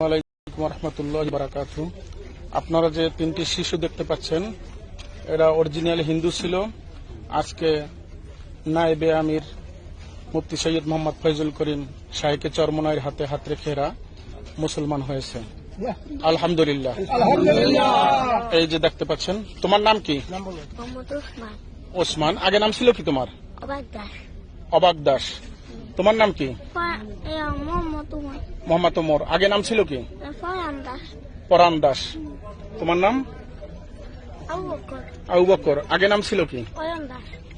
আলাইকুম রহমতুল্লাহ বারাকাতু। আপনারা যে তিনটি শিশু দেখতে পাচ্ছেন এরা অরিজিনাল হিন্দু ছিল। আজকে নায়েবে আমির মুফতি সৈয়দ মোহাম্মদ ফৈজুল করিম শাহেকে চরমনাইয়ের হাতে হাত রেখে এরা মুসলমান হয়েছে। আলহামদুলিল্লাহ। এই যে দেখতে পাচ্ছেন তোমার নাম কি? ওসমান। ওসমান। আগে নাম ছিল কি তোমার? অবাক দাস। অবাক দাস। তোমার নাম কি? মোহাম্মদ উমর ওমর। আগে নাম ছিল কি? ফরহান দাস। পরান দাস। তোমার নাম? আবু বকর আগে নাম ছিল কি?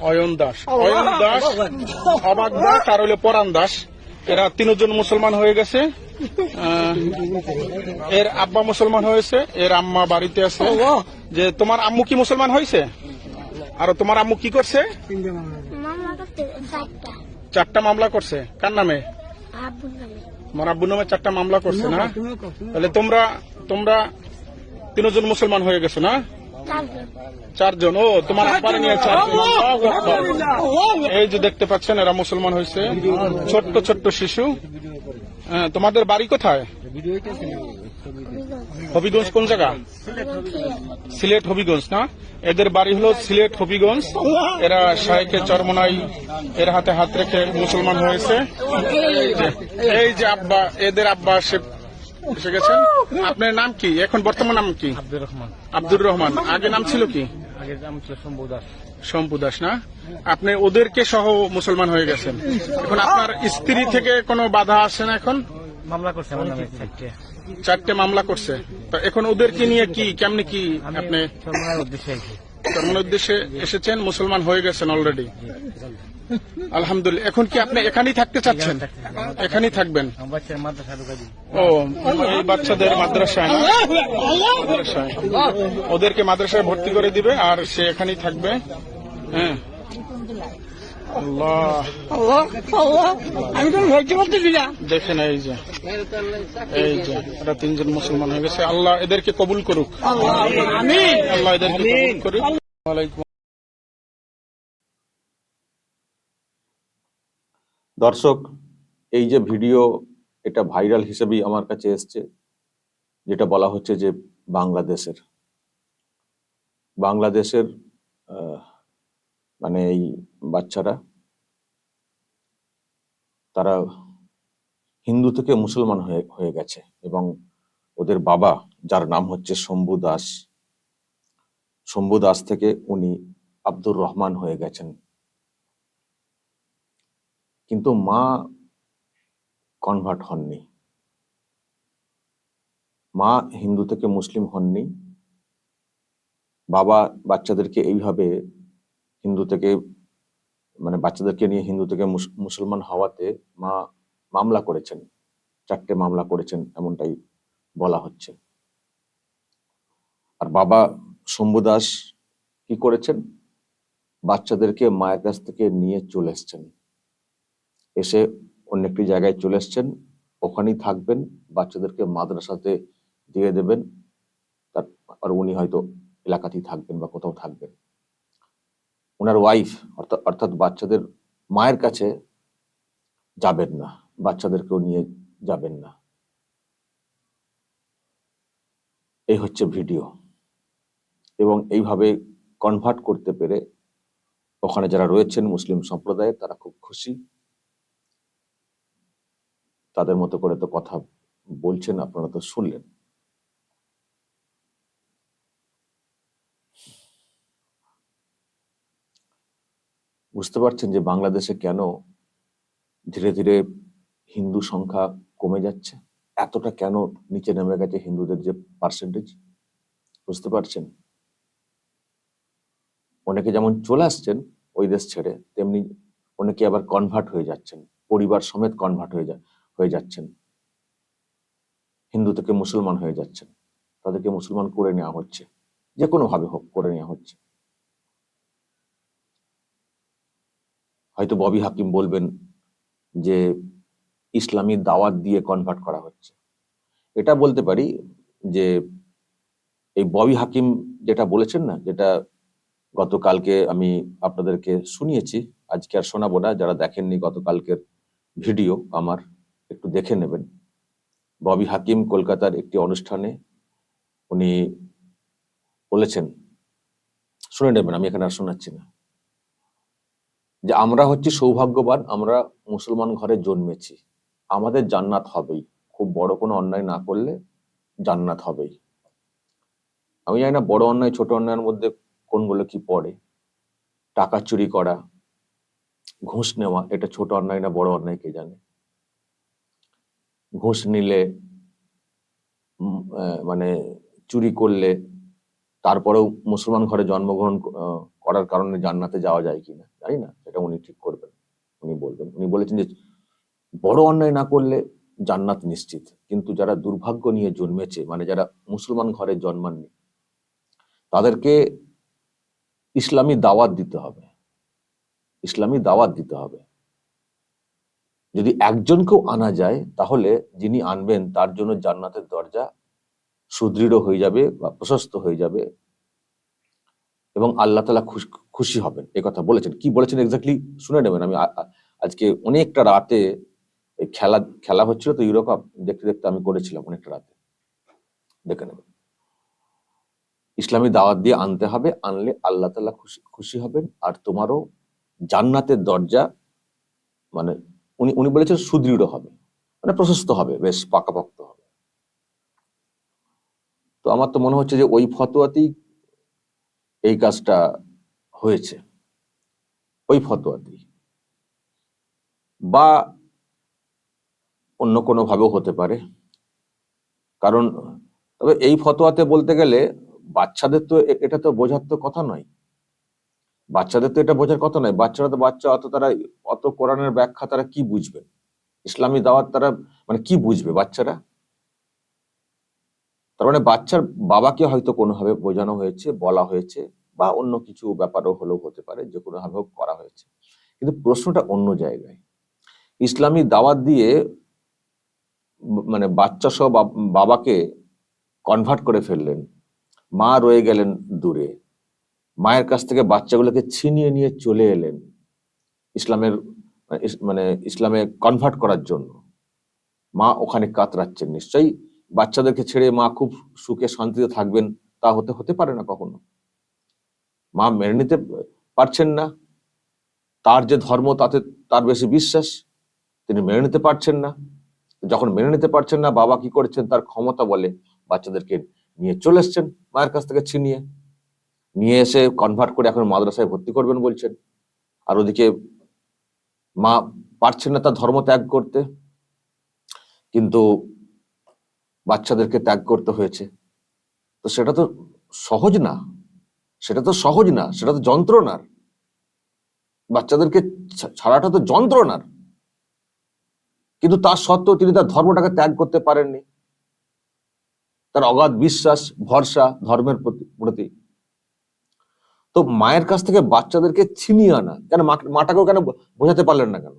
অয়ন দাস। অয়ন দাস। অবাক দাস আর হইল পরান দাস। এরা তিনজন মুসলমান হয়ে গেছে। এর আব্বা মুসলমান হয়েছে এর আম্মা বাড়িতে আছে। যে তোমার আম্মু কি মুসলমান হয়েছে? আর তোমার আম্মু কি করছে? চারটা মামলা করছে? কার নামে? নামে। আব্বুর নামে চারটা মামলা করছে না? তাহলে তোমরা তোমরা তিনজন মুসলমান হয়ে গেছো না? চারজন। ও তোমার আব্বার নিয়ে চারজন। এই যে দেখতে পাচ্ছেন এরা মুসলমান হয়েছে। ছোট্ট ছোট্ট শিশু। হ্যাঁ, তোমাদের বাড়ি কোথায়? হবিগঞ্জ কোন জায়গা? সিলেট হবিগঞ্জ না? এদের বাড়ি হলো সিলেট হবিগঞ্জ। এরা শাহেকে চরমনাই এর হাতে হাত রেখে মুসলমান হয়েছে। এই যে- আব্বা এদের আব্বা সে এসে গেছেন। আপনার নাম কি? এখন বর্তমান নাম কি? আব্দুর রহমান। আব্দুর রহমান। আগে নাম ছিল কি? আগে নাম ছিল শম্ভু দাস। শম্পু দাস না? আপনি ওদেরকে সহ মুসলমান হয়ে গেছেন। এখন আপনার স্ত্রী থেকে কোনো বাধা আসে না এখন? মামলা করছে আমার নামে চারটে মামলা করছে। তো এখন ওদেরকে নিয়ে কি, কেমনি কি আপনি চরমার উদ্দেশ্যে এসেছেন? মুসলমান হয়ে গেছেন অলরেডি আলহামদুলিল্লাহ। এখন কি আপনি এখানেই থাকতে চাচ্ছেন? এখানেই থাকবেন? ও, এই বাচ্চাদের মাদ্রাসায়? মাদ্রাসায়। ওদেরকে মাদ্রাসায় ভর্তি করে দিবে আর সে এখানেই থাকবে। হ্যাঁ। আল্লাহ। আমি তো ধরতে পারতেছি না। দেখেন এই যে এই যে এরা তিনজন মুসলমান হয়ে গেছে। আল্লাহ এদেরকে কবুল করুক। আমি আল্লাহ এদেরকে কবুল করুক। ওয়ালাইকুম দর্শক এই যে ভিডিও এটা ভাইরাল হিসেবেই আমার কাছে এসছে যেটা বলা হচ্ছে যে বাংলাদেশের। বাংলাদেশের আহ, মানে এই বাচ্চারা, তারা হিন্দু থেকে মুসলমান হয়ে হয়ে গেছে এবং ওদের বাবা, যার নাম হচ্ছে শম্ভু দাস শম্ভু দাস থেকে উনি আব্দুর রহমান হয়ে গেছেন। কিন্তু মা কনভার্ট হননি। মা হিন্দু থেকে মুসলিম হননি। বাবা বাচ্চাদেরকে এইভাবে হিন্দু থেকে মানে বাচ্চাদেরকে নিয়ে হিন্দু থেকে মুস- মুসলমান হওয়াতে মা মামলা করেছেন। চারটে মামলা করেছেন এমনটাই বলা হচ্ছে। আর বাবা শম্ভু দাস কি করেছেন? বাচ্চাদেরকে মায়ের কাছ থেকে নিয়ে চলে এসছেন। এসে অন্য একটি জায়গায় চলে এসছেন। ওখানেই থাকবেন, বাচ্চাদেরকে মাদ্রাসাতে দিয়ে দেবেন। তার, আর উনি হয়তো এলাকাতেই থাকবেন বা কোথাও থাকবেন। ওনার ওয়াইফ অর্থাৎ অর্থাৎ বাচ্চাদের মায়ের কাছে যাবেন না, বাচ্চাদেরকেও নিয়ে যাবেন না। এই হচ্ছে ভিডিও এবং এইভাবে কনভার্ট করতে পেরে ওখানে যারা রয়েছেন মুসলিম সম্প্রদায়ের, তারা খুব খুশি। তাদের মতো করে তো কথা বলছেন, আপনারা তো শুনলেন। বুঝতে পারছেন যে বাংলাদেশে কেন ধীরে ধীরে হিন্দু সংখ্যা কমে যাচ্ছে? এতটা কেন নিচে নেমে গেছে হিন্দুদের যে পার্সেন্টেজ বুঝতে পারছেন? অনেকে যেমন চলে আসছেন ওই দেশ ছেড়ে, তেমনি অনেকে আবার কনভার্ট হয়ে যাচ্ছেন, পরিবার সমেত কনভার্ট হয়ে যা, হয়ে যাচ্ছেন। হিন্দু থেকে মুসলমান হয়ে যাচ্ছেন। তাদেরকে মুসলমান করে নেওয়া হচ্ছে। যে কোনো ভাবে হোক, করে নেওয়া হচ্ছে। হয়তো ববি হাকিম বলবেন যে ইসলামী দাওয়াত দিয়ে কনভার্ট করা হচ্ছে। এটা বলতে পারি যে এই ববি হাকিম যেটা বলেছেন না, যেটা গতকালকে আমি আপনাদেরকে শুনিয়েছি, আজকে আর শোনাবো না, যারা দেখেননি গতকালকের ভিডিও আমার, একটু দেখে নেবেন। ববি হাকিম কলকাতার একটি অনুষ্ঠানে উনি বলেছেন, শুনে নেবেন, আমি এখানে আর শোনাচ্ছি না। যে আমরা হচ্ছে সৌভাগ্যবান, আমরা মুসলমান ঘরে জন্মেছি। আমাদের জান্নাত হবেই। খুব বড় কোনো অন্যায় না করলে জান্নাত হবেই। আমি জানি না বড় অন্যায়, ছোট অন্যায়ের মধ্যে কোনগুলো কি পড়ে। টাকা চুরি করা, ঘুষ নেওয়া, এটা ছোট অন্যায় না বড় অন্যায়, কে জানে? ঘুষ নিলে মানে চুরি করলে, তারপরেও মুসলমান ঘরে জন্মগ্রহণ করার কারণে জান্নাতে যাওয়া যায় কিনা, জানি না, সেটা উনি ঠিক করবেন, উনি বলবেন। উনি বলেছেন যে বড় অন্যায় না করলে জান্নাত নিশ্চিত, কিন্তু যারা দুর্ভাগ্য নিয়ে জন্মেছে মানে যারা মুসলমান ঘরে জন্মাননি, তাদেরকে ইসলামী দাওয়াত দিতে হবে, ইসলামী দাওয়াত দিতে হবে। যদি একজনকেও আনা যায়, তাহলে যিনি আনবেন, তার জন্য জান্নাতের দরজা সুদৃঢ় হয়ে যাবে বা প্রশস্ত হয়ে যাবে। এবং আল্লাহ তালা খুশি হবেন, এ কথা বলেছেন। কি বলেছেন এক্স্যাক্টলি শুনে নেবেন। আমি আজকে অনেকটা রাতে খেলা খেলা হচ্ছিল তো ইউরো কাপ দেখতে দেখতে আমি করেছিলাম অনেকটা রাতে। দেখে নেবেন। ইসলামী দাওয়াত দিয়ে আনতে হবে, আনলে আল্লাহ তালা খুশি খুশি হবেন। আর তোমারও জান্নাতের দরজা মানে উনি উনি বলেছেন সুদৃঢ় হবে মানে প্রশস্ত হবে, বেশ পাকাপোক্ত হবে। তো আমার তো মনে হচ্ছে যে ওই ফতোয়াতেই এই কাজটা হয়েছে। ওই ফতোয়াতেই বা অন্য কোনো ভাবেও হতে পারে। কারণ, তবে এই ফতোয়াতে বলতে গেলে বাচ্চাদের তো এটা তো বোঝার তো কথা নয়। বাচ্চাদের তো এটা বোঝার কথা নয়। বাচ্চারা তো, বাচ্চা অত তারা, অত কোরআনের ব্যাখ্যা তারা কি বুঝবে? ইসলামী দাওয়াত তারা মানে কি বুঝবে বাচ্চারা? তার মানে বাচ্চার বাবাকে হয়তো কোনোভাবে বোঝানো হয়েছে, বলা হয়েছে, বা অন্য কিছু ব্যাপারও হলেও হতে পারে, যে কোনো ভাবে হোক করা হয়েছে। কিন্তু প্রশ্নটা অন্য জায়গায়। ইসলামী দাওয়াত দিয়ে মানে বাচ্চা সহ বাবাকে কনভার্ট করে ফেললেন। মা রয়ে গেলেন দূরে। মায়ের কাছ থেকে বাচ্চাগুলোকে ছিনিয়ে নিয়ে চলে এলেন ইসলামের মানে মানে ইসলামে কনভার্ট করার জন্য। মা ওখানে কাতরাচ্ছেন নিশ্চয়ই। বাচ্চাদেরকে ছেড়ে মা খুব সুখে শান্তিতে থাকবেন, তা হতে হতে পারে না কখনো। মা মেনে নিতে পারছেন না। তার যে ধর্ম, তাতে তার বেশি বিশ্বাস, তিনি মেনে নিতে পারছেন না। যখন মেনে নিতে পারছেন না, বাবা কি করেছেন? তার ক্ষমতা বলে বাচ্চাদেরকে নিয়ে চলে এসছেন মায়ের কাছ থেকে ছিনিয়ে। নিয়ে এসে কনভার্ট করে এখন মাদ্রাসায় ভর্তি করবেন বলছেন। আর ওদিকে মা পারছেন না তার ধর্ম ত্যাগ করতে। কিন্তু বাচ্চাদেরকে ত্যাগ করতে হয়েছে। তো সেটা তো সহজ না। সেটা তো সহজ না। সেটা তো যন্ত্রণার। বাচ্চাদেরকে ছাড়াটা তো যন্ত্রণার। কিন্তু তার সত্ত্বেও তিনি তার ধর্মটাকে ত্যাগ করতে পারেননি। তার অগাধ বিশ্বাস, ভরসা ধর্মের প্রতি- তো মায়ের কাছ থেকে বাচ্চাদেরকে ছিনিয়ে আনা, কেন মাটাকেও কেন বোঝাতে পারলেন না কেন?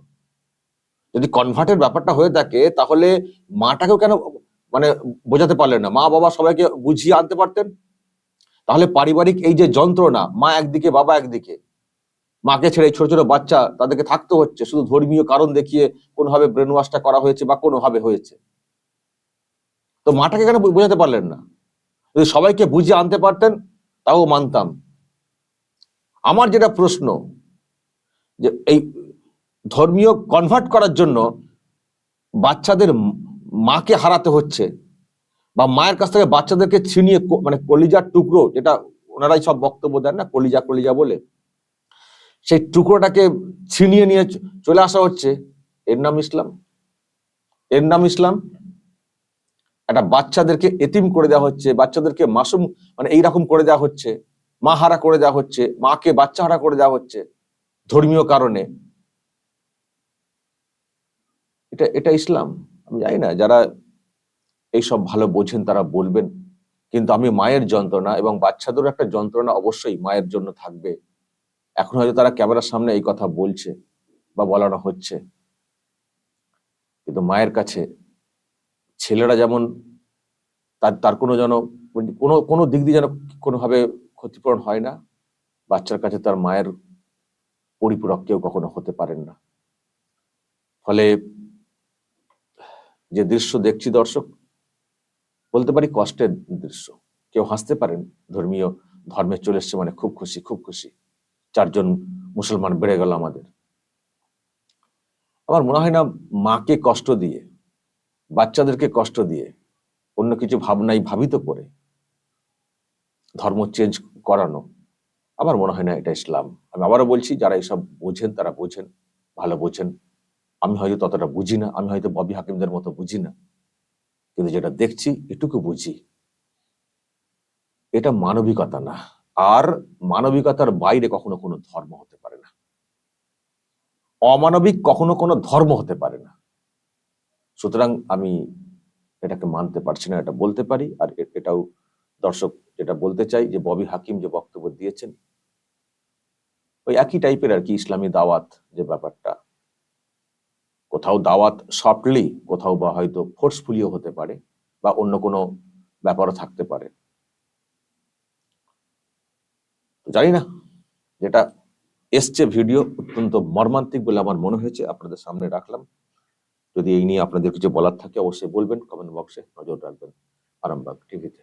যদি কনভার্টের ব্যাপারটা হয়ে থাকে, তাহলে মাটাকেও কেন মানে বোঝাতে পারলেন না। মা বাবা সবাইকে বুঝিয়ে আনতে পারতেন? তাহলে পারিবারিক এই যে যন্ত্রণা, মা একদিকে, বাবা একদিকে, মাকে ছেড়ে ছোট ছোট বাচ্চা তাদেরকে থাকতে হচ্ছে, শুধু ধর্মীয় কারণ দেখিয়ে কোনোভাবে ব্রেন ওয়াশটা করা হয়েছে বা কোনোভাবে হয়েছে? তো মাটাকে কেন বোঝাতে পারলেন না? যদি সবাইকে বুঝিয়ে আনতে পারতেন, তাও মানতাম। আমার যেটা প্রশ্ন, যে এই ধর্মীয় কনভার্ট করার জন্য বাচ্চাদের মাকে হারাতে হচ্ছে বা মায়ের কাছ থেকে বাচ্চাদেরকে ছিনিয়ে মানে কলিজার টুকরো যেটা ওনারাই সব বক্তব্য দেন না, কলিজা কলিজা বলে, সেই টুকরোটাকে ছিনিয়ে নিয়ে চলে আসা হচ্ছে। এর নাম ইসলাম। এর নাম ইসলাম। একটা বাচ্চাদেরকে এতিম করে দেওয়া হচ্ছে, বাচ্চাদেরকে মাসুম মানে এইরকম করে দেওয়া হচ্ছে। মা হারা করে দেওয়া হচ্ছে, মাকে বাচ্চা হারা করে দেওয়া হচ্ছে ধর্মীয় কারণে। এটা এটা ইসলাম। আমি জানি না, যারা এইসব ভালো বোঝেন তারা বলবেন। কিন্তু আমি মায়ের যন্ত্রণা এবং বাচ্চাদেরও একটা যন্ত্রণা অবশ্যই মায়ের জন্য থাকবে। এখন হয়তো তারা ক্যামেরার সামনে এই কথা বলছে বা বলানো হচ্ছে। কিন্তু মায়ের কাছে ছেলেরা যেমন তার তার কোনো যেন কোনো কোনো দিক দিয়ে যেন কোনোভাবে ক্ষতিপূরণ হয় না, বাচ্চার কাছে তার মায়ের পরিপূরক কেউ কখনো হতে পারেন না। ফলে যে দৃশ্য দেখছি দর্শক, বলতে পারি কষ্টের দৃশ্য। কেউ হাসতে পারেন, ধর্মীয় ধর্মে চলে এসছে মানে খুব খুশি খুব খুশি। চারজন মুসলমান বেড়ে গেল আমাদের। আমার মনে হয় না মাকে কষ্ট দিয়ে, বাচ্চাদেরকে কষ্ট দিয়ে, অন্য কিছু ভাবনাই ভাবিত করে ধর্ম চেঞ্জ করানো, আমার মনে হয় না এটা ইসলাম। আমি আবারও বলছি, যারা এসব বোঝেন তারা বোঝেন, ভালো বোঝেন। আমি হয়তো ততটা বুঝি না, আমি হয়তো ববি হাকিমদের মতো বুঝি না। কিন্তু যেটা দেখছি, এটুকু বুঝি। এটা মানবিকতা না। আর মানবিকতার বাইরে কখনো কোনো ধর্ম হতে পারে না। অমানবিক কখনো কোনো ধর্ম হতে পারে না। সুতরাং আমি এটাকে মানতে পারছি না, এটা বলতে পারি। আর এটাও দর্শক যেটা বলতে চাই, যে ববি হাকিম যে বক্তব্য দিয়েছেন, ওই একই টাইপের আর কি ইসলামী দাওয়াত যে ব্যাপারটা। কোথাও দাওয়াত সফটলি, কোথাও বা হয়তো ফোর্সফুলিও হতে পারে বা অন্য কোনো ব্যাপারও থাকতে পারে। জানি না, যেটা এসছে ভিডিও অত্যন্ত মর্মান্তিক বলে আমার মনে হয়েছে, আপনাদের সামনে রাখলাম। যদি এই নিয়ে আপনাদের কিছু বলার থাকে অবশ্যই বলবেন কমেন্ট বক্সে নজর রাখবেন আরামবাগ টিভিতে